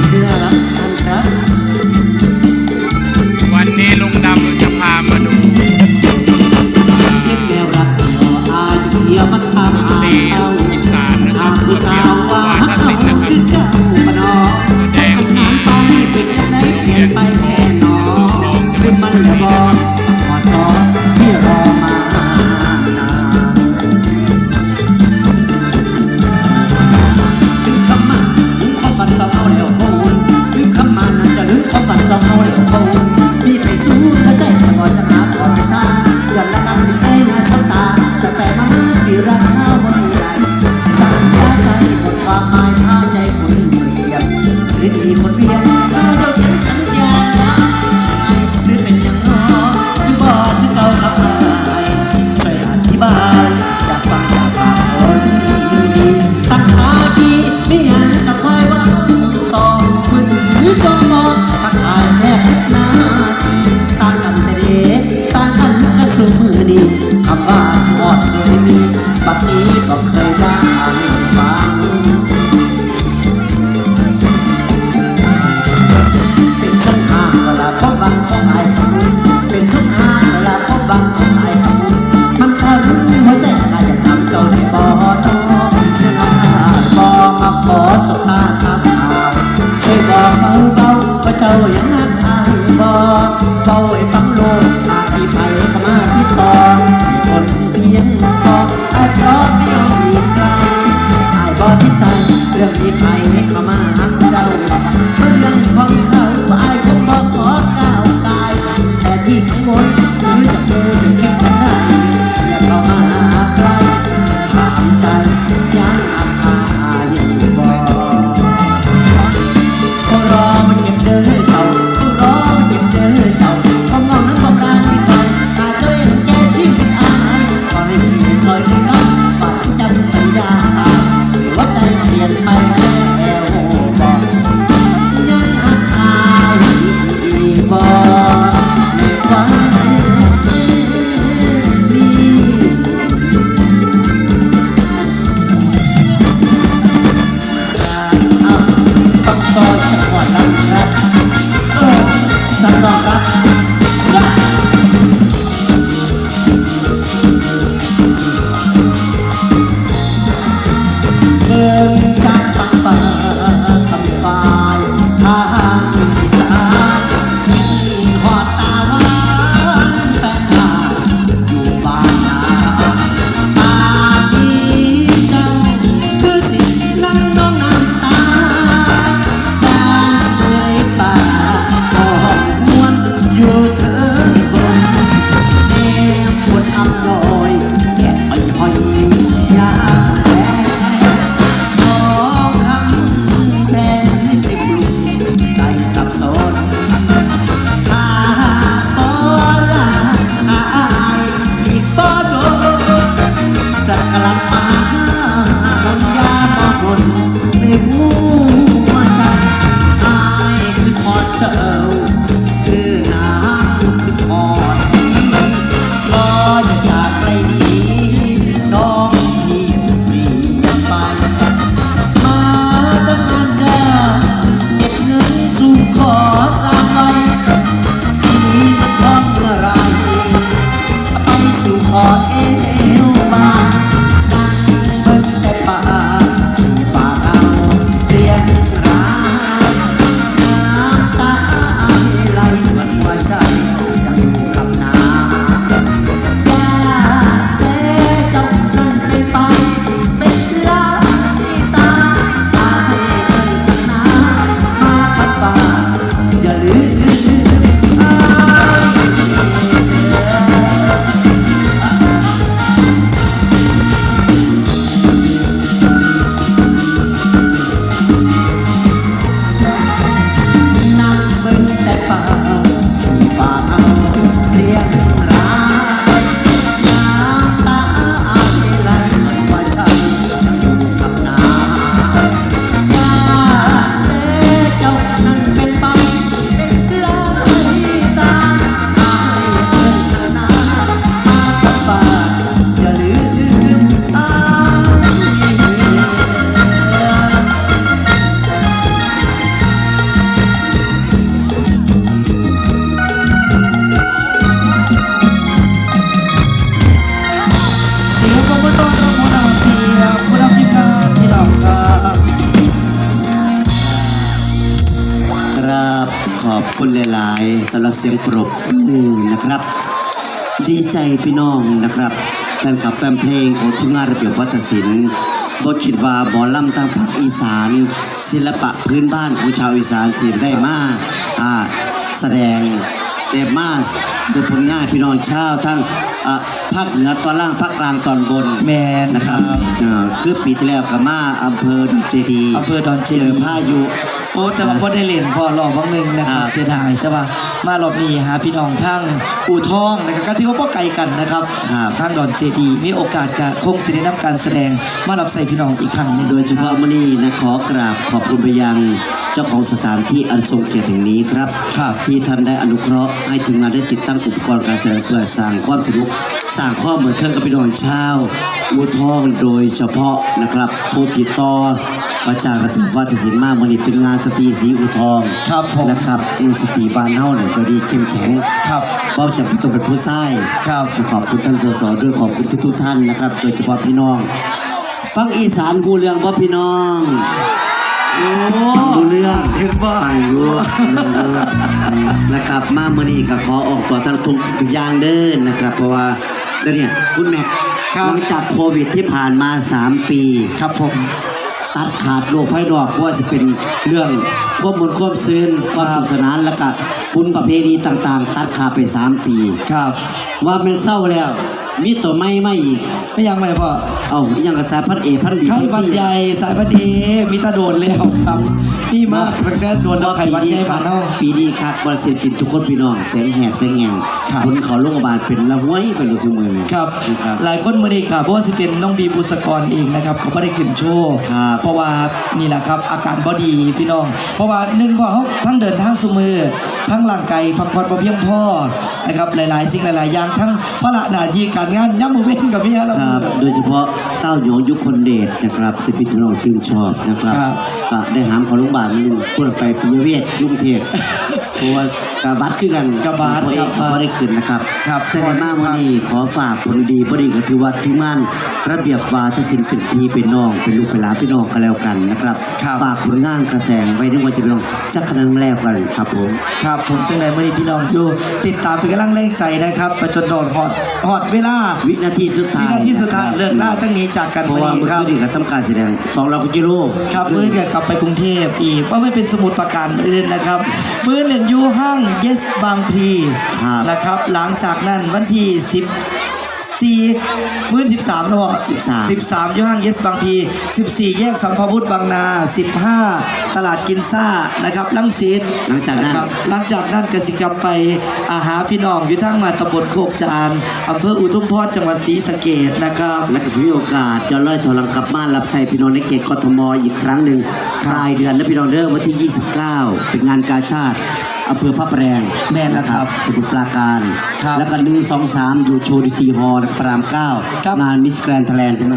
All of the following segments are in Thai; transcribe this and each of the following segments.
Yeah. รักข้าวันใหญ่สัญญาใจผูกคามมาท่าใจคนเหมือเดียบลิ้นดีคนเบีย Ah. คุณหลายๆสำหรับเสียงปรบมือนะครับ ดีใจพี่น้องนะครับแฟนคลับแฟนเพลงของทีมงานระเบียบวัฒนศิลป์บ่คิดว่าบอลล่ำทางภาคอีสาน ศิลปะพื้นบ้านของชาวอีสานสิได้มาอ่าแสดงได้มาเป็นผลงานพี่น้องชาวทั้งอ่าภาคเหนือตอนล่างภาคกลางตอนบนแมนนะนะคครัรับบเอ่อคือปีที่แล้วก็มาอำเภอดอนเจดีย์อำเภอดอนเจเจดีอย์พายุ โอ้แต่ว่าพอได้เล่นพอรอบบางหนึงนะครับครับเสียดายแต่ว่ามารอบนี้หาพี่น้องทั้งอู่ทองนะครับก็ถือว่าพ่อไกลกันนะครับครับทางดอนเจดีย์มีโอกาสกะคงสิได้นำการแสดงมารับใส่พี่น้องอีกครั้งหนึงโดยเฉพาะมื่อนี้นะขอกราบขอบคุณไปยังเจ้าของสถานที่อันทรงเกียรติแห่งนี้ครับครับที่ท่านได้อนุเคราะห์ให้ทีมงานได้ติดตั้งอุปกรณ์การแสดงเพื่อสร้างความสนุกสร้างความบันเทิงกับพี่น้องชาวอูทองโดยเฉพาะนะครับผู้ติดต่อมาจากระเบียบวัฒนศิลป์มากมันนี้เป็นงานสตรีสีอูทองครับผมนะครับมีสตรีบ้านเฮาเนี่ยก็ดีเข้มแข็งครับเพราะจะเป็นต้องเป็นผู้ชายครับขอบคุณท่านสสด้วยขอบคุณทุกๆท่านนะครับ โดยเฉพาะพี่น้อง ฟังอีสานกูเรื่องบ่พี่น้องโอ้ดูเรื่องเห็นบ่ฟังรู้เรื่องรู้นะครับ มาเมื่อนี้ก็ขอออกตัวท่านทุกทุกอย่างเด้อนะครับ เพราะว่าเดี๋ยวเนี่ยคุณแม็ก หลังจากโควิดที่ผ่านมา 3 ปี ครับผม ตัดขาดโลกภายนอกว่าจะเป็นเรื่องควบมนควบซื่นความสนุกสนานแล้วก็บุญประเพณีต่างๆ ตัดขาดไป 3 ปี ครับ ว่าเป็นเศร้าแล้ว มีตัวไม่ไม่อีก ไม่ยังไม่พ่อเอายังกระจายพันเอพันบีไข้หวัดใหญ่สายพันธุ์เอมีตาโดนแล้วครับนี่มากตั้งแต่โดนแล้วไข้หวัดใหญ่คมารับเนาะปีนี้ครับบริษัทปินทุกคนพี่น้องแสงแหบแสงแหงครับคนเขาโรงพยาบาลเป็นละห้วยไปเลยทุกมือครับนะครับ หลายคนมือนี้ครับเพราะว่าสิเป็นน้องบีบุษกรเองนะครับเขาไม่ได้ขึ้นโชว์ครับเพราะว่านี่แหละครับอาการบอดีพี่น้อง เพราะว่าหนึ่งเพราะเขาทั้งเดินทางสมือทั้งร่างกายพักผ่อนบ่เพียงพอนะครับหลาย ๆ สิ่งหลาย ๆ อย่างทั้งพระหน้าที่การงานย่ำมือเว้นกับพี่ฮะเรา ครับ โดยเฉพาะเต้าหยองยุคคนเดชนะครับสิปินพี่น้องชื่นชอบนะครับครับ ก็ได้หามเขาโรงพยาบาลหนึงพูดไปปิยเวชลุงเทพ เพราะว่ากาบัดคือกันกาบัดเพราะเองครับก็ได้ขึ้นนะครับครับแต่ในมาวันนี้ขอฝากผลดีบริก็ถือว่าทีมงานระเบียบวาทศิลป์เป็นพี่เป็นน้องเป็นลูกเป็นหลานพี่น้องกันแล้วกันนะครับครับ ฝากผลงานกระแสงไว้ในวันจะพี่น้องจักขนังแล้วกันครับผม ครับผมจังใดมื่อนี้พี่น้องอยู่ ติดตามเป็นกำลังแรงใจนะครับประจนโดนหอดหอดเวลาวินาทีสุดท้ายวินาทีสุดท้ายเลิกล่าทั้งนี้จากกันเพราะว่าวันเมื่นี้อครับ คืนนี้ก็ทำการแสดงสองเราก็จิโร่ครับมื้อเดียวกลับไปกรุงเทพอีกว่าไม่เป็นสมุดประการอื่นนะครับ มื้อเล่นอยูห้างเยสบางพลีครับนะครับ หลังจากนั้นวันที่14มื้อ13แล้วบ่13 13อยู่ห้างเยสบางพลี14 แยกสัมภาวุธบางนา 15 ตลาดกินซ่านะครับลังสิตหลังจากนั้น ครับหลังจากนั้นกสิกรรมไปอาหาพี่น้องอยู่ทั้งมาตำบลโคกจานอำเภออุทุมพรจังหวัดศรีสะเกษนะครับ และก็จะมีโอกาสจะลอยถอลังกลับบ้านรับใช้พี่น้องในเขตกทมอีกครั้งหนึ่งปลายเดือนนะพี่น้องเด้อวันที่ 29 เป็นงานกาชาติ อำเภอพระประแดงแม่นนะครับสมุทรปราการ ครับแล้วก็หนึ่งสองสามอยู่โชว์ดีซีฮอลล์พระรามเก้าครับ งานมิสแกรนด์ไทยแลนด์ใช่ไหม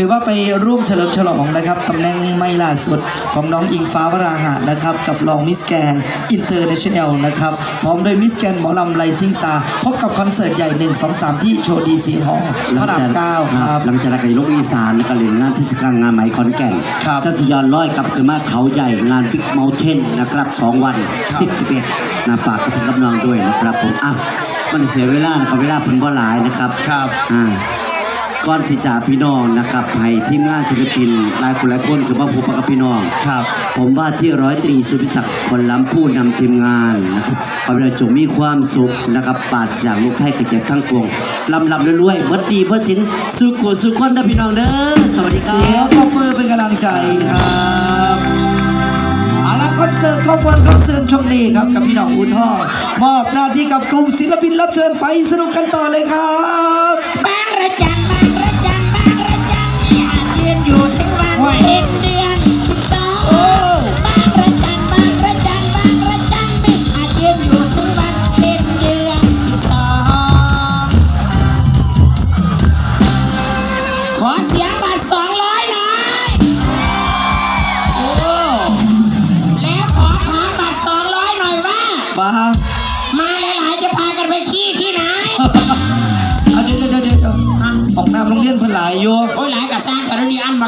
ถือว่าไปร่วมเฉลิมฉลองนะครับตำแหน่งไม่ล่าสุดของน้องอิงฟ้าวราหะนะครับ กับรองมิสแกนอินเตอร์เนชั่นแนลนะครับ พร้อมโดยมิสแกนหมอลำไลซิงซา พบกับคอนเสิร์ตใหญ่ 1 2 3 ที่โชว์ดีซีฮอลล์พระรามเก้าครับหลังจากนั้นก็ลงอีสานแล้วก็เล่นงานเทศกาลงานไหมขอนแก่นครับถ้าจะย้อนร้อยกลับขึ้นมาเขาใหญ่งานบิ๊กเม t เทนนะครับสองวันครับ10 11นะฝากกับพี่กับน้องด้วยนะครับผมอะมันเสียเวลานะครับเวลาเพิ่นบ่หลายนะครับครับอ่า ก่อนที่จะพี่น้องนะครับให้ทีมงานศิลปินหลายคนหลายคนคือมาพบกับพี่น้องครับ ผมว่าที่ร้อยตรีสุพิศักดิ์ผลล้ำผู้นำทีมงานนะครับขอให้เราจงมีความสุขนะครับปราศจากโรคภัยไข้เจ็บทั้งปวงลำลำรวยๆเมื่อดีเมื่อสินสุขุสุขคนนะพี่น้องเด้อสวัสดีครัเสียงบปรบมือเป็นกำลังใจครับเอาละคอนเสิร์ตขบวนคอนเสิร์ตช่วงนี้ครับกับพี่น้องอูทองมอบหน้าที่กับกลุ่มศิลปินรับเชิญไปสนุกกันต่อเลยครับ ถึ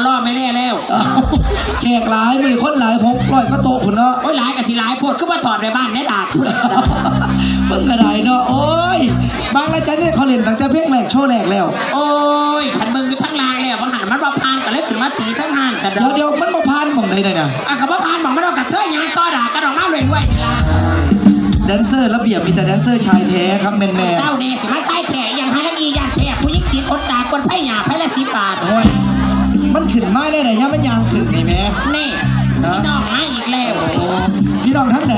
ล่อไม่แน่แล้วเอาแขกหลายมือคนหลายหกร้อยก็โตะคุณเนาะโอ้ยหลายกับสิหลายพวกคือว่าถอดในบ้านในดากคุณเบิ่งกระไดเนาะโอ้ยบางรายการเนี่ยเขาเล่นตั้งแต่เพลงแรกโชว์แรกแล้ว โอ้ยฉันเบิ่งอยู่ทั้งลางแล้วบางหันมันมาพานกันเลยขึ้นมาตีทั้งหันฉันเดี๋ยวเดี๋ยวมันมาพานหมองใดเนี่ยอะคำว่าพานบอกไม่ต้องกับเธอยางต่อด่ากันออกมาเลยด้วยนี่ล่ะแดนเซอร์ระเบียบมีแต่แดนเซอร์ชายแท้ครับแมนแมนเศร้าเนี่ยสิมาใส่แผลอย่างให้ละอีอย่างแผลผู้หญิงตีคนตากวนไผ่หยาไผ่ นขึ้นมาได้ไหนยะมันยางขึ้นนี่แม่นี่พี่น้องมาอีกแล้วพี่น้องทั้งไหน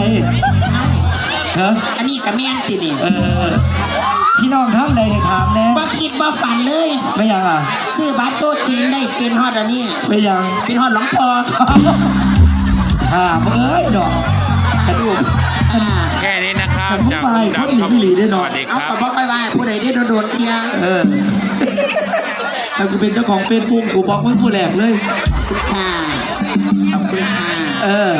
เอ้าฮะอันนี้กับแม่นตินี่เออพี่น้องทั้งใดให้ถามแน่บ่คิดบ่ฝันเลย ไม่ยังอะซื้อบัตรโต๊ะจีนได้เป็นฮอดอันนี้ไม่ยังเป็นฮอดหลวงพอถามเอ้ยดอกกระดูกอ่าแค่นี้นะครับผมจากไปลุงคนหนีดำครับอีหลีได้หน่สอยวัสดีคเอารับกับบ่ค่อยว่าผู้ใดได้โดนๆเทียเออ ถ้ากูเป็นเจ้าของเฟซบุ๊กกูบล็อกไว้ผู้แรกเลย ค่ะ ขอบคุณค่ะ เออ